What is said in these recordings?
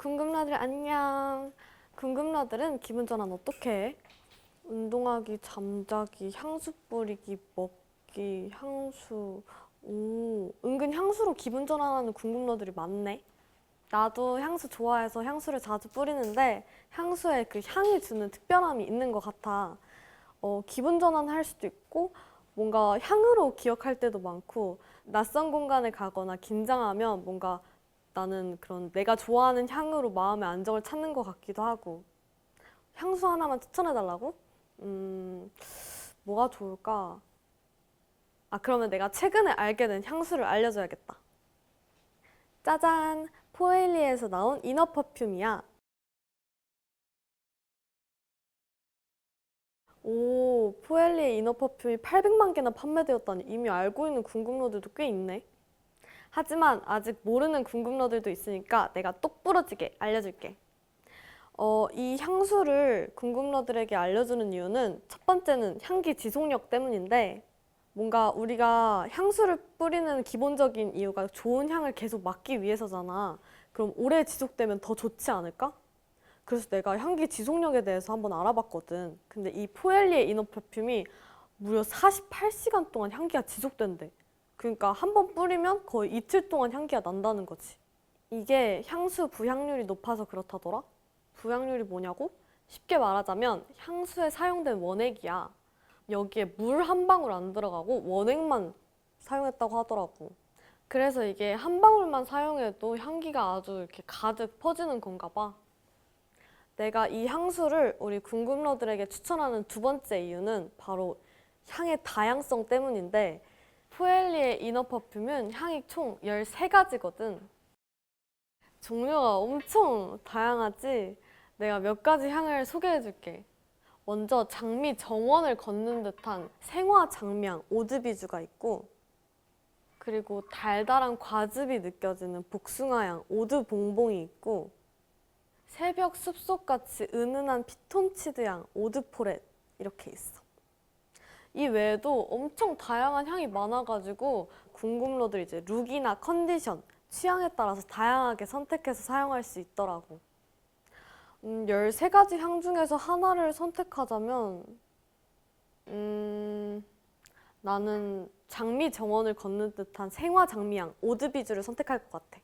궁금러들 안녕. 궁금러들은 기분 전환 어떻게 해? 운동하기, 잠자기, 향수 뿌리기, 먹기, 향수. 오, 은근 향수로 기분 전환하는 궁금러들이 많네. 나도 향수 좋아해서 향수를 자주 뿌리는데 향수에 그 향이 주는 특별함이 있는 것 같아. 어, 기분 전환할 수도 있고 뭔가 향으로 기억할 때도 많고 낯선 공간에 가거나 긴장하면 뭔가 나는 그런 내가 좋아하는 향으로 마음의 안정을 찾는 것 같기도 하고 향수 하나만 추천해 달라고? 음, 뭐가 좋을까? 아, 그러면 내가 최근에 알게 된 향수를 알려줘야겠다. 짜잔! 포에일리에서 나온 이너 퍼퓸이야. 오, 포엘리의 이너 퍼퓸이 800만 개나 판매되었다니 이미 알고 있는 궁금러들도 꽤 있네. 하지만 아직 모르는 궁금러들도 있으니까 내가 똑부러지게 알려줄게. 어, 이 향수를 궁금러들에게 알려주는 이유는 첫 번째는 향기 지속력 때문인데 뭔가 우리가 향수를 뿌리는 기본적인 이유가 좋은 향을 계속 맡기 위해서잖아. 그럼 오래 지속되면 더 좋지 않을까? 그래서 내가 향기 지속력에 대해서 한번 알아봤거든. 근데 이 포엘리의 이너 퍼퓸이 무려 48시간 동안 향기가 지속된대. 그러니까 한 번 뿌리면 거의 이틀 동안 향기가 난다는 거지. 이게 향수 부향률이 높아서 그렇다더라? 부향률이 뭐냐고? 쉽게 말하자면 향수에 사용된 원액이야. 여기에 물 한 방울 안 들어가고 원액만 사용했다고 하더라고. 그래서 이게 한 방울만 사용해도 향기가 아주 이렇게 가득 퍼지는 건가 봐. 내가 이 향수를 우리 궁금러들에게 추천하는 두 번째 이유는 바로 향의 다양성 때문인데 푸엘리의 이너 퍼퓸은 향이 총 13가지거든. 종류가 엄청 다양하지? 내가 몇 가지 향을 소개해 줄게. 먼저 장미 정원을 걷는 듯한 생화 장미향 오드비주가 있고 그리고 달달한 과즙이 느껴지는 복숭아향 오드 봉봉이 있고 새벽 숲속같이 은은한 피톤치드향 오드포렛 이렇게 있어. 이 외에도 엄청 다양한 향이 많아가지고 궁금러들 이제 룩이나 컨디션, 취향에 따라서 다양하게 선택해서 사용할 수 있더라고. 음, 13가지 향 중에서 하나를 선택하자면 음, 나는 장미 정원을 걷는 듯한 생화 장미향 오드비주를 선택할 것 같아.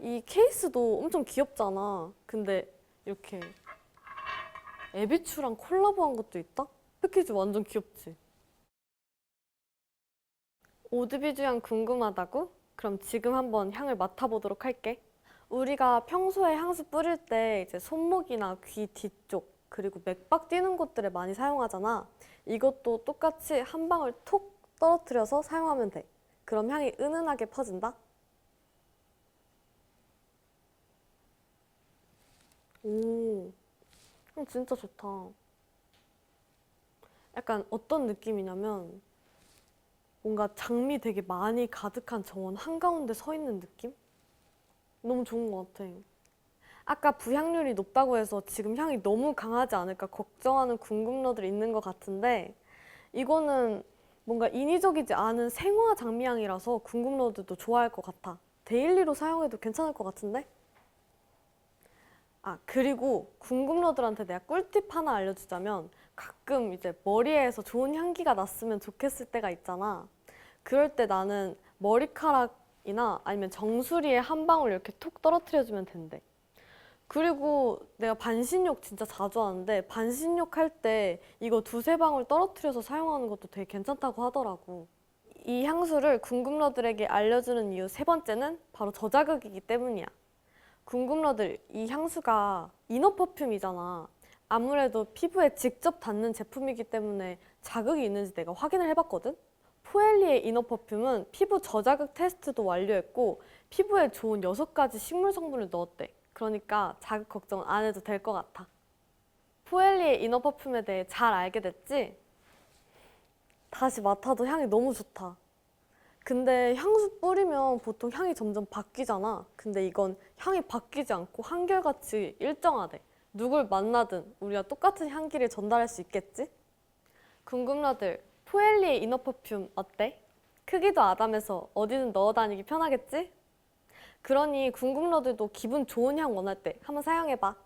이 케이스도 엄청 귀엽잖아. 근데 이렇게 에비추랑 콜라보한 것도 있다? 패키지 완전 귀엽지? 오드비주 향 궁금하다고? 그럼 지금 한번 향을 맡아보도록 할게. 우리가 평소에 향수 뿌릴 때 이제 손목이나 귀 뒤쪽 그리고 맥박 뛰는 곳들에 많이 사용하잖아. 이것도 똑같이 한 방울 톡 떨어뜨려서 사용하면 돼. 그럼 향이 은은하게 퍼진다. 오, 향 진짜 좋다. 약간 어떤 느낌이냐면 뭔가 장미 되게 많이 가득한 정원 한가운데 서 있는 느낌? 너무 좋은 것 같아. 아까 부향률이 높다고 해서 지금 향이 너무 강하지 않을까 걱정하는 궁금러들 있는 것 같은데 이거는 뭔가 인위적이지 않은 생화 장미향이라서 궁금러들도 좋아할 것 같아. 데일리로 사용해도 괜찮을 것 같은데? 아, 그리고 궁금러들한테 내가 꿀팁 하나 알려주자면 가끔 이제 머리에서 좋은 향기가 났으면 좋겠을 때가 있잖아. 그럴 때 나는 머리카락이나 아니면 정수리에 한 방울 이렇게 톡 떨어뜨려주면 된대. 그리고 내가 반신욕 진짜 자주 하는데 반신욕 할 때 이거 두세 방울 떨어뜨려서 사용하는 것도 되게 괜찮다고 하더라고. 이 향수를 궁금러들에게 알려주는 이유 세 번째는 바로 저자극이기 때문이야. 궁금러들, 이 향수가 이너 퍼퓸이잖아. 아무래도 피부에 직접 닿는 제품이기 때문에 자극이 있는지 내가 확인을 해봤거든? 포엘리의 이너 퍼퓸은 피부 저자극 테스트도 완료했고 피부에 좋은 6가지 식물 성분을 넣었대. 그러니까 자극 걱정은 안 해도 될 것 같아. 포엘리의 이너 퍼퓸에 대해 잘 알게 됐지? 다시 맡아도 향이 너무 좋다. 근데 향수 뿌리면 보통 향이 점점 바뀌잖아. 근데 이건 향이 바뀌지 않고 한결같이 일정하대. 누굴 만나든 우리가 똑같은 향기를 전달할 수 있겠지? 궁금러들, 포엘리의 이너 퍼퓸 어때? 크기도 아담해서 어디든 넣어 다니기 편하겠지? 그러니 궁금러들도 기분 좋은 향 원할 때 한번 사용해봐.